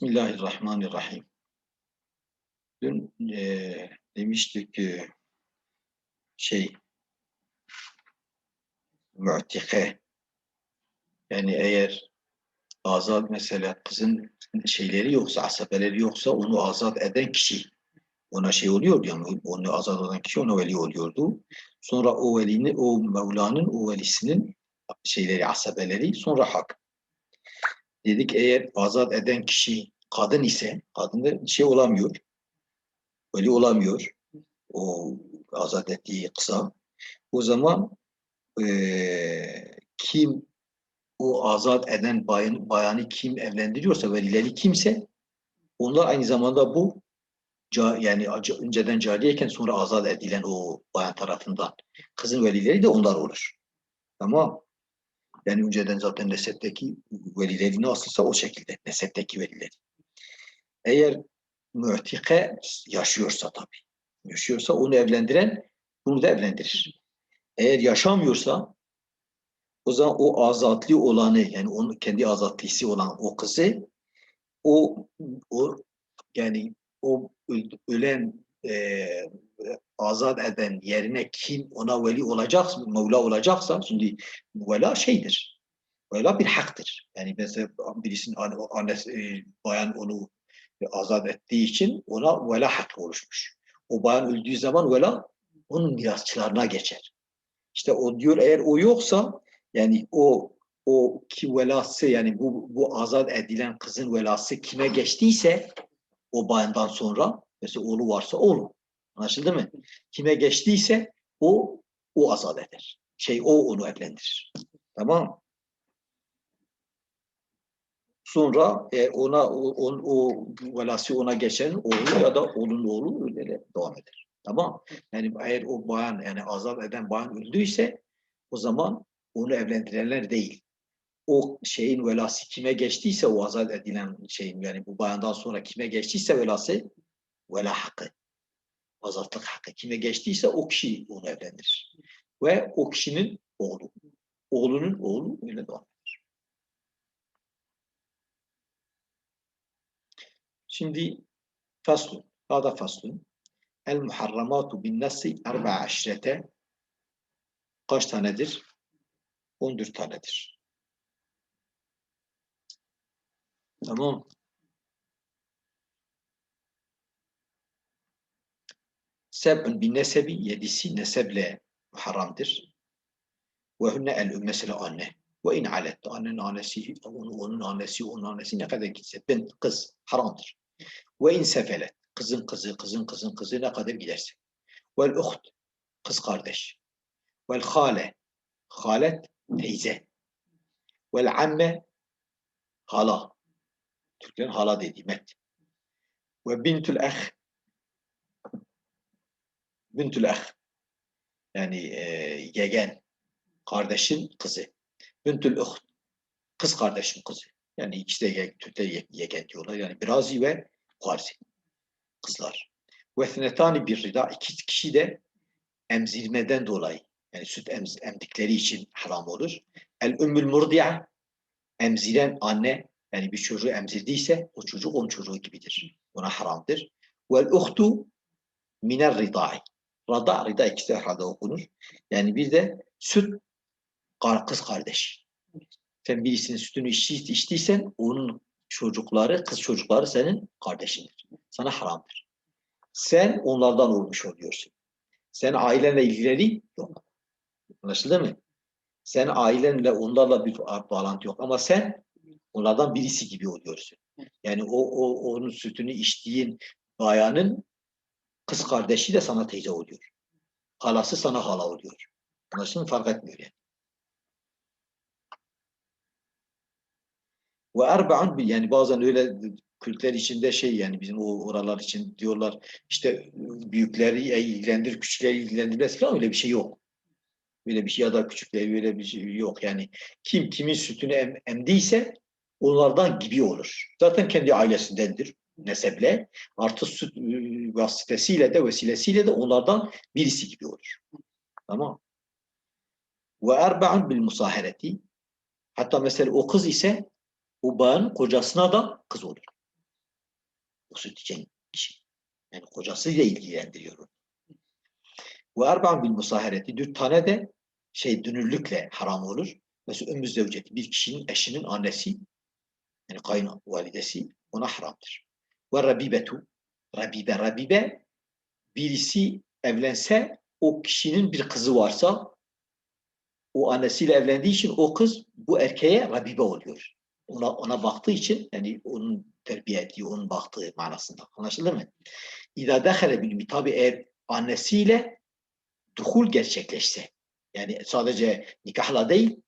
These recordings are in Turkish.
Bismillahirrahmanirrahim. Dün e, demiştik ki şey mu'tike yani eğer azat mesela kızın şeyleri yoksa asabeleri yoksa onu azat eden kişi ona şey oluyor yani onu azat eden kişi ona veli oluyordu. Sonra o velinin o Mevla'nın o velisinin şeyleri asabeleri sonra hak. Dedik eğer azat eden kişi kadın ise kadın da şey olamıyor. Veli olamıyor. O azat ettiği kısa. O zaman eee, kim o azat eden bayan, bayanı kim evlendiriyorsa velileri kimse onlar aynı zamanda bu yani önceden cariyken sonra azat edilen o bayan tarafından kızın velileri de onlar olur. Tamam. Yani önceden zaten nesepteki velileri nasılsa o şekilde nesepteki velileri. Eğer mü'tike yaşıyorsa tabii. Yaşıyorsa onu evlendiren bunu da evlendirir. Eğer yaşamıyorsa o zaman o azatlı olanı yani onun kendi azatlısı olan o kızı o o yani o öl- ölen e, azat eden yerine kim ona veli olacaksa, Mevla olacaksa şimdi vela şeydir. Vela bir haktır. Yani mesela birisinin anne, annesi, e, bayan onu azat ettiği için ona vela hakkı oluşmuş. O bayan öldüğü zaman vela onun mirasçılarına geçer. İşte o diyor eğer o yoksa yani o o ki velası yani bu bu azat edilen kızın velası kime geçtiyse o bayandan sonra mesela oğlu varsa oğlu. Anlaşıldı mı? Kime geçtiyse o o azat eder. Şey o onu evlendirir. Tamam? Sonra e, ona o, o, o velası ona geçen oğlu ya da onun oğlu öyle de devam eder. Tamam. Yani eğer o bayan yani azat eden bayan öldüyse o zaman onu evlendirenler değil. O şeyin velası kime geçtiyse o azat edilen şeyin yani bu bayandan sonra kime geçtiyse velası vela hakkı. Azatlık hakkı. Kime geçtiyse o kişi onu evlendirir. Ve o kişinin oğlu. Oğlunun oğlu öyle eder. Şimdi faslun. Hada faslun. El muharramatu bin nasi erba aşrete kaç tanedir? 14 tanedir. Tamam. Seb'ün bin nesebi yedisi neseble haramdır. Ve hünne el mesela anne. Ve in alet annenin annesi, onun, onun annesi, onun annesi ne kadar gitse ben kız haramdır. Ve in sefelet kızın kızı, kızın kızın kızı ne kadar giderse. Vel uht kız kardeş. Vel hale halet teyze. Vel amme hala. Türklerin hala dediği met. Ve bintül eh bintül eh yani e, yegen kardeşin kızı. Bintül uht kız kardeşin kızı. Yani ikisi de ye- yegen diyorlar. Yani Birazi ve Kuarzi kızlar. Ve ethnetani bir rida iki kişi de emzirmeden dolayı yani süt emz- emdikleri için haram olur. El ümmül murdi'a emziren anne yani bir çocuğu emzirdiyse o çocuk onun çocuğu gibidir. Ona haramdır. Vel uhtu miner ridai. Rada, rida ikisi herhalde okunur. Yani bir de süt kız kardeş. Sen birisinin sütünü içti, içtiysen onun çocukları, kız çocukları senin kardeşindir. Sana haramdır. Sen onlardan olmuş oluyorsun. Sen ailenle ilgileri yok. Anlaşıldı mı? Sen ailenle onlarla bir bağlantı yok ama sen onlardan birisi gibi oluyorsun. Yani o, o onun sütünü içtiğin bayanın kız kardeşi de sana teyze oluyor. Halası sana hala oluyor. Anlaşıldı mı? Fark etmiyor yani. Ve erba'un bil- yani bazen öyle Kürtler içinde şey yani bizim o oralar için diyorlar işte büyükleri ilgilendir, küçükleri ilgilendirmez falan öyle bir şey yok. Öyle bir şey ya da küçükleri öyle bir şey yok. Yani kim kimin sütünü em, emdiyse onlardan gibi olur. Zaten kendi ailesindendir neseble. Artı süt e, vasıtasıyla de vesilesiyle de onlardan birisi gibi olur. Tamam. Ve erba'un bil musahereti. Hatta mesela o kız ise o bağın kocasına da kız olur. O süt içen kişi. Yani kocasıyla ilgilendiriyor onu. Ve erba'un bil musahereti. Dört tane de şey dünürlükle haram olur. Mesela ümmü zevceti bir kişinin eşinin annesi yani kayınvalidesi ona haramdır. Ve rabibetu rabibe rabibe birisi evlense o kişinin bir kızı varsa o annesiyle evlendiği için o kız bu erkeğe rabibe oluyor. Ona, ona baktığı için yani onun terbiye ettiği, onun baktığı manasında. Anlaşıldı mı? İza dehale bil tabi eğer annesiyle duhul gerçekleşse yani sadece nikahla değil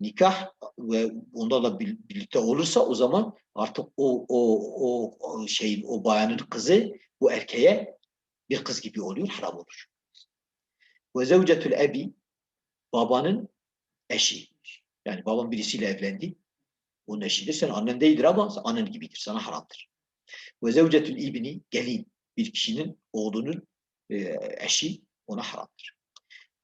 nikah ve onlarla bir- birlikte olursa o zaman artık o o o, o şeyin o bayanın kızı bu erkeğe bir kız gibi oluyor, haram olur. Ve zevcetül ebi babanın eşi. Yani baban birisiyle evlendi. Onun eşidir. Sen annen değildir ama annen gibidir. Sana haramdır. Ve zevcetül ibni gelin. Bir kişinin oğlunun e, eşi ona haramdır.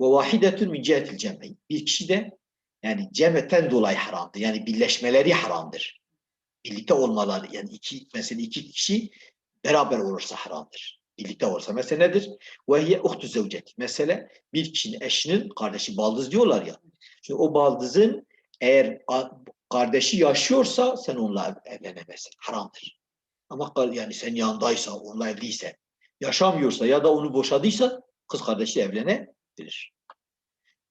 Ve vahidetün min cihetil cem'i. Bir kişi de yani cemeten dolayı haramdır. Yani birleşmeleri haramdır. Birlikte olmaları yani iki mesela iki kişi beraber olursa haramdır. Birlikte olursa. Mesela nedir? Ve hiye uhtu zevcet. Mesela bir kişinin eşinin kardeşi baldız diyorlar ya. Şimdi o baldızın eğer kardeşi yaşıyorsa sen onunla evlenemezsin. Haramdır. Ama yani sen yanındaysa, onunla evliyse, yaşamıyorsa ya da onu boşadıysa kız kardeşi evlenebilir.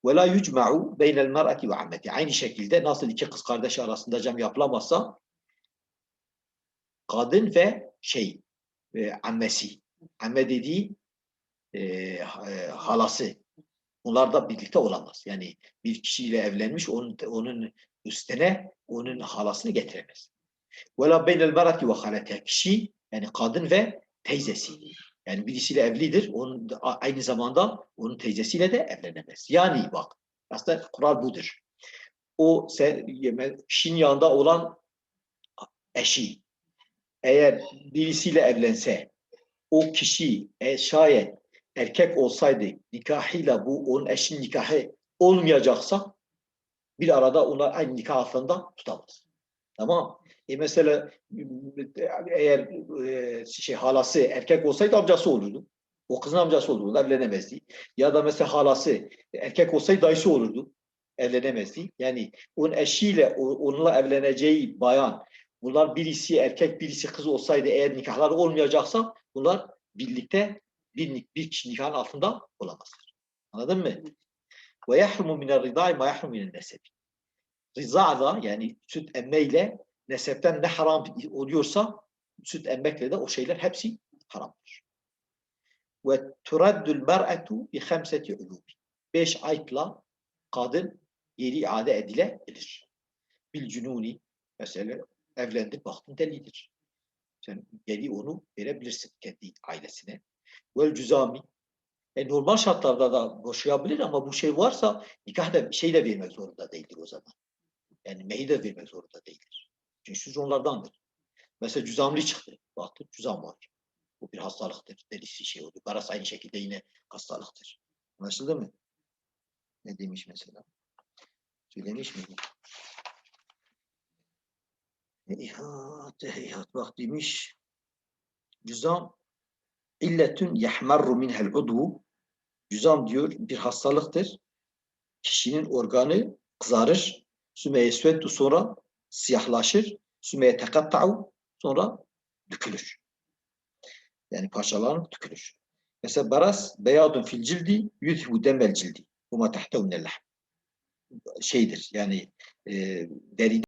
Ve la yucma'u beynel mer'ati ve ammeti. Aynı şekilde nasıl iki kız kardeş arasında cem yapılamazsa kadın ve şey e, annesi. Amme dediği e, e, halası. Bunlar da birlikte olamaz. Yani bir kişiyle evlenmiş onun onun üstüne onun halasını getiremez. Ve la beynel mer'ati ve halete. Kişi yani kadın ve teyzesi. Yani birisiyle evlidir. Onun aynı zamanda onun teyzesiyle de evlenemez. Yani bak aslında kural budur. O sen, kişinin yanında olan eşi eğer birisiyle evlense o kişi e, şayet erkek olsaydı nikahıyla bu onun eşinin nikahı olmayacaksa bir arada onlar aynı nikah altında tutamaz. Tamam. E mesela eğer e, şey halası erkek olsaydı amcası olurdu. O kızın amcası olurdu. Evlenemezdi. Ya da mesela halası erkek olsaydı dayısı olurdu. Evlenemezdi. Yani onun eşiyle onunla evleneceği bayan bunlar birisi erkek birisi kız olsaydı eğer nikahları olmayacaksa bunlar birlikte bir, bir kişi nikahın altında olamazlar. Anladın mı? Ve yahrumu minel ridai ma yahrumu minel nesebi. Rıza da yani süt emmeyle nesepten ne haram oluyorsa süt emmekle de o şeyler hepsi haramdır. Ve turaddul mer'atu bi khamsati ulubi. Beş ayıpla kadın geri iade edilebilir. Bil cünuni mesela evlendi baktın delidir. Sen geri onu verebilirsin kendi ailesine. Vel cüzami e normal şartlarda da boşayabilir ama bu şey varsa nikah da şey de vermek zorunda değildir o zaman. Yani mehir de vermek zorunda değildir. Çünkü söz onlardandır. Mesela cüzamlı çıktı. Baktı cüzam var. Bu bir hastalıktır. Delisi şey oldu. Garas aynı şekilde yine hastalıktır. Anlaşıldı mı? Ne demiş mesela? Söylemiş miydi? İhat, ihat bak demiş. Cüzam illetün yahmarru minhel udvu. Cüzam diyor bir hastalıktır. Kişinin organı kızarır. Sümeye süveddu sonra siyahlaşır. Sümeye tekatta'u sonra dökülür. Yani parçalanıp dökülür. Mesela baras beyadun fil cildi yuzhibu demel cildi. Bu ma tahtehu minel lahm. Şeydir yani e, deri